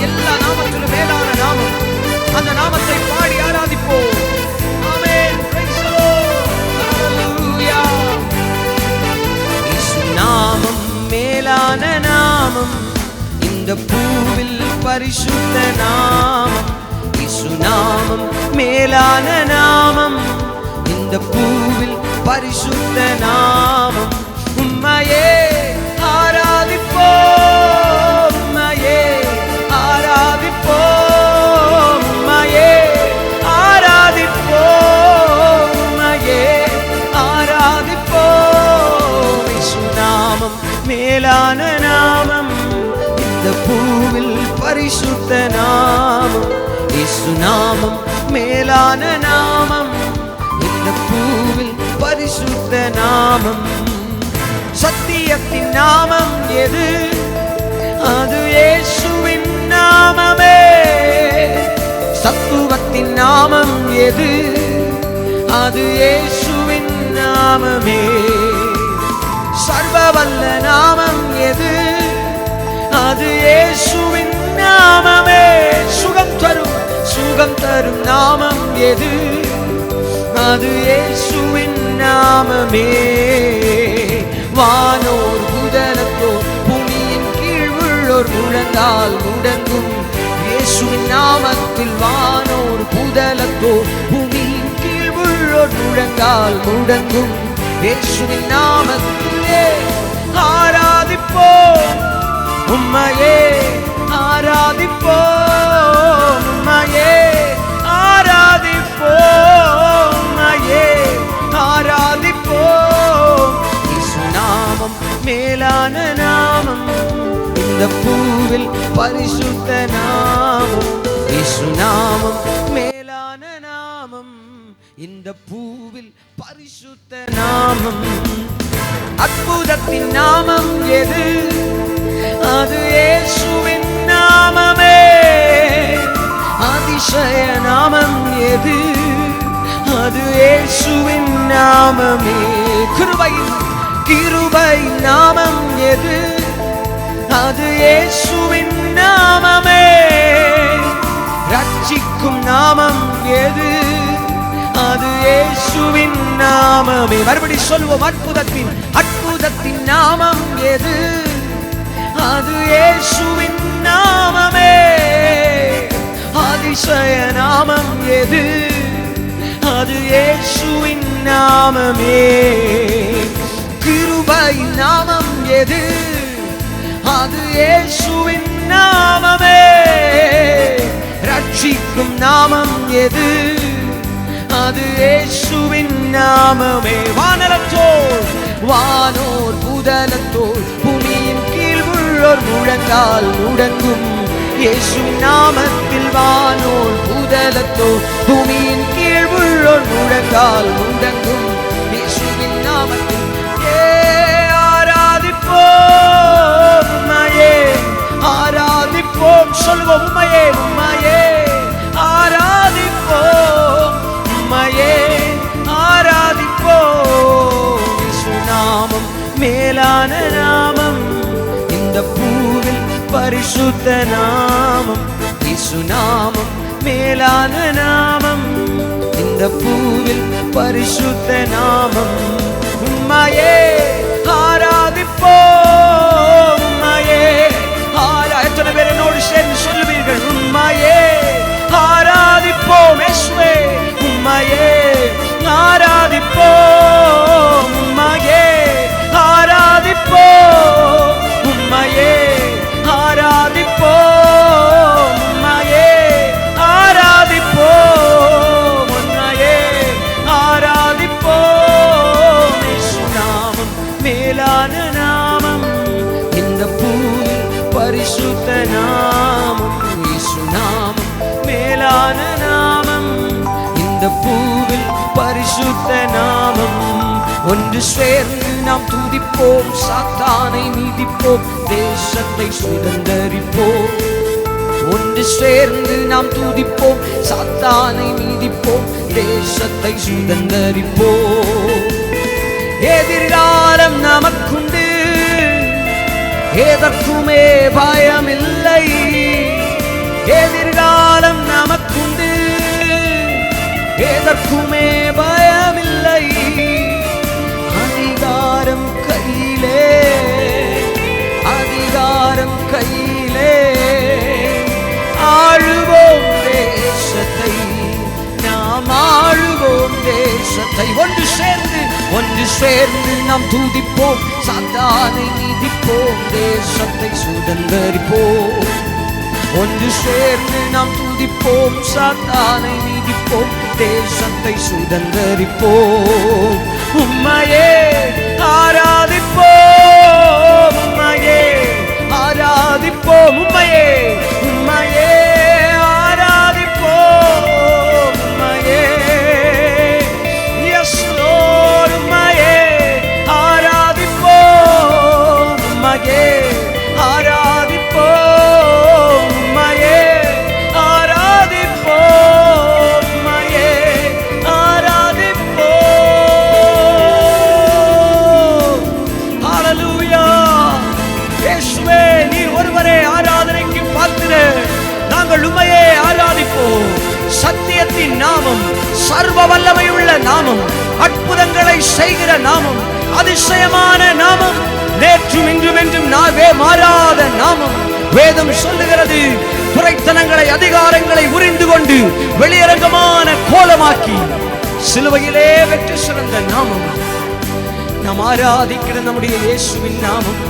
எல்லா நாமத்திலும் மேலான நாமம். அந்த நாமத்தை பாடி ஆராதிப்போம். நாமம் மேலான நாமம். இந்த பூவில் பரிசுத்த நாமம். இயேசு நாமம் மேலான நாமம். இந்த பூவில் பரிசுத்த நாமம். பரிசுத்த நாமம் இயேசு நாமம் மேலான நாமம். இந்த பூவில் பரிசுத்த நாமம். சத்தியத்தின் நாமம் எது? அது இயேசுவின் நாமமே. சத்துவத்தின் நாமம் எது? அது இயேசுவின் நாமமே. சர்வவல்ல நாமம் எது? அது இயேசுவின் நாமமே சுகம் தரும் சுகம் தரும் நாமம் எது? அது இயேசுவின் நாமமே. வானோர் புதனத்தோர் புனியின் கீழ் உள்ளோர் முழந்தால் முடங்கும். இயேசுவின் நாமத்தில் வானோர் புதலத்தோ பூமியின் கீழ் உள்ளோர் முழங்கால் முடங்கும். இயேசுவின் நாமத்திலே ஆராதிப்போம். உம்மையே ஆராதிப்போம் உம்மையே ஆராதிப்போம் உம்மையே ஆராதிப்போம். இயேசு மேலான நாமம் இந்த பூவில் பரிசுத்த நாமம். இயேசு நாமம் மேலான நாமம் இந்த பூவில் பரிசுத்த நாமம். அற்புதத்தின் நாமம் எது? அது ஏசுவே நாமமே. அதிசய நாமம் எது? அது இயேசுவின் நாமமே. கிருபை கிருபை நாமம் எது? அது இயேசுவின் நாமமே. ரட்சிக்கும் நாமம் எது? அது இயேசுவின் நாமமே. மறுபடி சொல்வோம் அற்புதத்தின் அற்புதத்தின் நாமம் எது? அது இயேசுவின் நாமமே. அதிசய நாமம் எது? அது இயேசுவின் நாமமே. கிருபை நாமம் எது? அது இயேசுவின் நாமமே. ரட்சிக்கும் நாமம் எது? அது இயேசுவின் நாமமே. வானரத்தோர் வானோர் புதலத்தோர் கீழ் முழங்கால் முடங்கும். இயேசு நாமத்தில் வானோர் பூதலத்தோ பூமியின் கீழ் உள்ளோர் முழங்கால் முடங்கும். இயேசுவின் நாமத்தில் ஏ ஆராதிப்போம் உம்மையே. ஆராதிப்போம் சொல்வோம் உம்மையே உம்மையே. பரிசுத்த நாமம் இயேசு நாமம் மேலான நாமம் இந்த பூவில் பரிசுத்த நாமம் உம்மையே ஒன்று சேர்ந்து நாம் துதிப்போம் சாத்தானை நீதிப்போம் தேசத்தை சுதந்தரிப்போம் ஒன்று சேர்ந்து நாம் துதிப்போம் சாத்தானை நீதிப்போம் தேசத்தை சுதந்தரிப்போம் எதிர்காலம் நமக்குண்டு எதற்குமே பயமில்லை எதிர்காலம் நமக்குண்டு எதற்குமே பயம் தேசத்தை ஒன்று சேர்ந்து ஒன்று சேர்ந்து நாம் தூதிப்போம். சாத்தானை நீதிப்போம் தேசத்தை சுதந்தரிப்போம். ஒன்று சேர்ந்து நாம் துதிப்போம் சாத்தானை நீதிப்போம் தேசத்தை சுதந்தரிப்போம். உம்மையே ஆராதிப்போம் உம்மையே ஆராதிப்போம் உம்மையே சத்தியத்தின் நாமம் சர்வ வல்லமையுள்ள நாமம் அற்புதங்களை செய்கிற நாமம் அதிசயமான நாமம் நேற்றும் இன்றும் என்றும் நாவே மாறாத நாமம். வேதம் சொல்லுகிறது துறைத்தனங்களை அதிகாரங்களை உறிந்து கொண்டு வெளியரங்கமான கோலமாக்கி சிலுவையிலே வெற்றி சிறந்த நாமம். நாம் ஆராதிக்கிற நம்முடைய இயேசுவின் நாமம்.